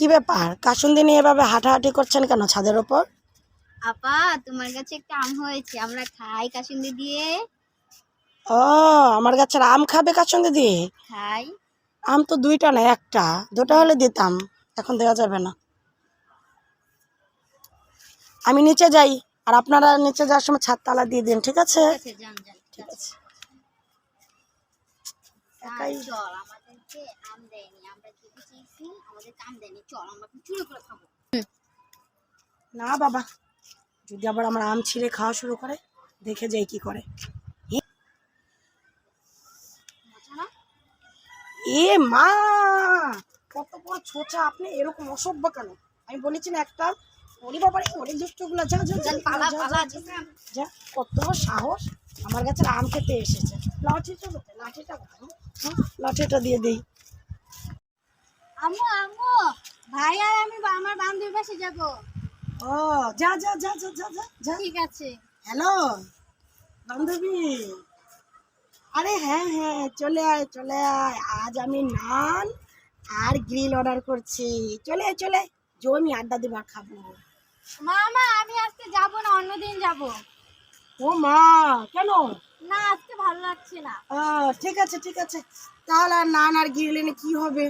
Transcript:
কি ব্যাপার? কাসুন্দি নিয়ে এভাবে হাঁটাহাঁটি করছেন কেন ছাদের ওপর? আপা তোমার কাছে একটা আম হয়েছে আমরা খাই কাসুন্দি দিয়ে? ও আমার গাছের আম খাবে কাসুন্দি দিয়ে? খাই। আম তো দুইটা না একটা। দুটো হলে দিতাম এখন দেওয়া যাবে না। আমি নিচে যাই আর আপনারা নিচে যাওয়ার সময় ছাদ তালা দিয়ে দিন ঠিক আছে? ঠিক আছে। একাই চল আমাদেরকে আম দেয়নি আমরা খেতে চেয়েছি আমাদেরকে আম দেয়নি চল আমরা চুরি করে খাব। না বাবা যদি আবার আমার আম ছিঁড়ে খাওয়া শুরু করে দেখে যাই কি করে। এ মা কত বড় ছোচা আপনি এরকম অসভ্য কেন? আমি বলেছি না একটা ওরে বাবারে ওরে দুষ্টগুলো যা যা যা পালা যা, পালা যা, যা, যা কত সাহস। আমার কাছে আম খেতে এসেছে। লাঠিটা কোথায় লাঠিটা কোথায় হ্যাঁ? লাঠিটা দিয়ে দিই। আম্মু আম্মু ভাই আর আমি আমার বান্ধবীর পাশে যাব। ও যা যা যা যা যা যা ঠিক আছে। হ্যালো বান্ধবী। আরে হ্যাঁ হ্যাঁ চলে আয় চলে আয়। আজ আমি নান আর গ্রিল অর্ডার করছি। চলে আয় চলে জমি আড্ডা দেবার খাব। মামা আমি আজকে যাব না অন্যদিন যাব। ও মা কেন? না আজকে ভালো লাগছে না। ঠিক আছে ঠিক আছে। তাহলে আর নান আর গিয়ে এনে কি হবে?